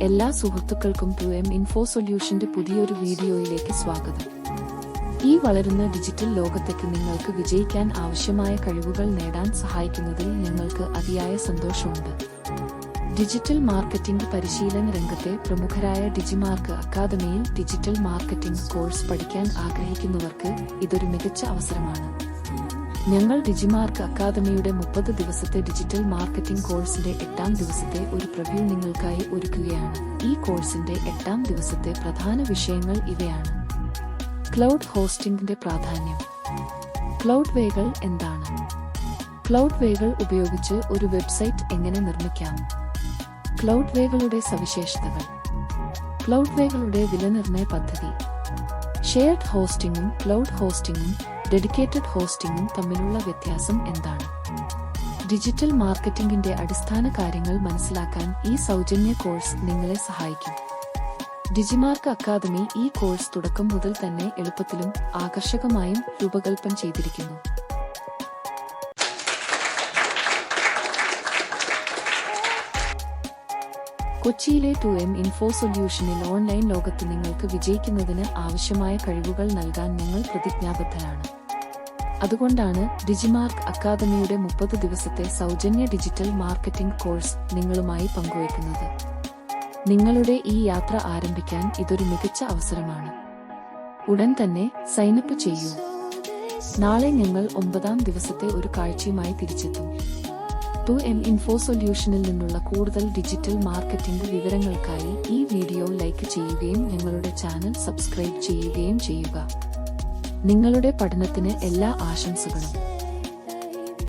എല്ലാ സുഹൃത്തുക്കൾക്കും to M info സൊല്യൂഷന്റെ പുതിയൊരു വീഡിയോയിലേക്ക് സ്വാഗതം. ഈ വളരുന്ന ഡിജിറ്റൽ ലോകത്തേക്ക് നിങ്ങൾക്ക് വിജയിക്കാൻ ആവശ്യമായ കഴിവുകൾ നേടാൻ സഹായിക്കുന്നതിൽ ഞങ്ങൾക്ക് അതിയായ സന്തോഷമുണ്ട്. ഡിജിറ്റൽ മാർക്കറ്റിംഗ് പരിശീലന രംഗത്തെ പ്രമുഖരായ ഡിജിമാർക്ക് അക്കാദമിയിൽ ഡിജിറ്റൽ മാർക്കറ്റിംഗ് കോഴ്സ് പഠിക്കാൻ ആഗ്രഹിക്കുന്നവർക്ക് ഇതൊരു മികച്ച അവസരമാണ്. ഞങ്ങൾ ഡിജിമാർക്ക് അക്കാദമിയുടെ മുപ്പത് ദിവസത്തെ ഡിജിറ്റൽ മാർക്കറ്റിംഗ് കോഴ്സിന്റെ എട്ടാം ദിവസത്തെ ഒരു പ്രവ്യൂ നിങ്ങൾക്കായി ഒരുക്കുകയാണ്. ഈ കോഴ്സിന്റെ എട്ടാം ദിവസത്തെ പ്രധാന വിഷയങ്ങൾ ഇവയാണ്. ക്ലൗഡ് ഹോസ്റ്റിംഗിന്റെ പ്രാധാന്യം. ക്ലൗഡ് വേകൾ എന്താണ്? ക്ലൗഡ് വേകൾ ഉപയോഗിച്ച് ഒരു വെബ്സൈറ്റ് എങ്ങനെ നിർമ്മിക്കാം? ക്ലൗഡ് വേകളുടെ സവിശേഷതകൾ. ക്ലൗഡ് വേകളുടെ വിലനിർണയ പദ്ധതി. ഷെയർഡ് ഹോസ്റ്റിംഗും ക്ലൗഡ് ഹോസ്റ്റിംഗും ഡെഡിക്കേറ്റഡ് ഹോസ്റ്റിംഗും തമ്മിലുള്ള വ്യത്യാസം എന്താണ്? ഡിജിറ്റൽ മാർക്കറ്റിംഗിന്റെ അടിസ്ഥാന കാര്യങ്ങൾ മനസ്സിലാക്കാൻ ഈ സൗജന്യ കോഴ്സ് നിങ്ങളെ സഹായിക്കും. ഡിജിമാർക്ക് അക്കാദമി ഈ കോഴ്സ് തുടക്കം മുതൽ തന്നെ എളുപ്പത്തിലും ആകർഷകമായും രൂപകൽപ്പന ചെയ്തിരിക്കുന്നു. കൊച്ചിയിലെ ടു എം ഇൻഫോ സൊല്യൂഷനിൽ ഓൺലൈൻ ലോകത്ത് നിങ്ങൾക്ക് വിജയിക്കുന്നതിന് ആവശ്യമായ കഴിവുകൾ നൽകാൻ ഞങ്ങൾ പ്രതിജ്ഞാബദ്ധരാണ്. അതുകൊണ്ടാണ് ഡിജിമാർക്ക് അക്കാദമിയുടെ മുപ്പത് ദിവസത്തെ സൗജന്യ ഡിജിറ്റൽ മാർക്കറ്റിംഗ് കോഴ്സ് നിങ്ങളുമായി പങ്കുവയ്ക്കുന്നത്. നിങ്ങളുടെ ഈ യാത്ര ആരംഭിക്കാൻ ഇതൊരു മികച്ച അവസരമാണ്. ഉടൻ തന്നെ സൈനപ്പ് ചെയ്യൂ. നാളെ ഞങ്ങൾ ഒമ്പതാം ദിവസത്തെ ഒരു കാഴ്ചയുമായി തിരിച്ചെത്തും. ടു എം ഇൻഫോ സൊല്യൂഷനിൽ നിന്നുള്ള കൂടുതൽ ഡിജിറ്റൽ മാർക്കറ്റിംഗ് വിവരങ്ങൾക്കായി ഈ വീഡിയോ ലൈക്ക് ചെയ്യുകയും ഞങ്ങളുടെ ചാനൽ സബ്സ്ക്രൈബ് ചെയ്യുകയും ചെയ്യുക. നിങ്ങളുടെ പഠനത്തിന് എല്ലാ ആശംസകളും.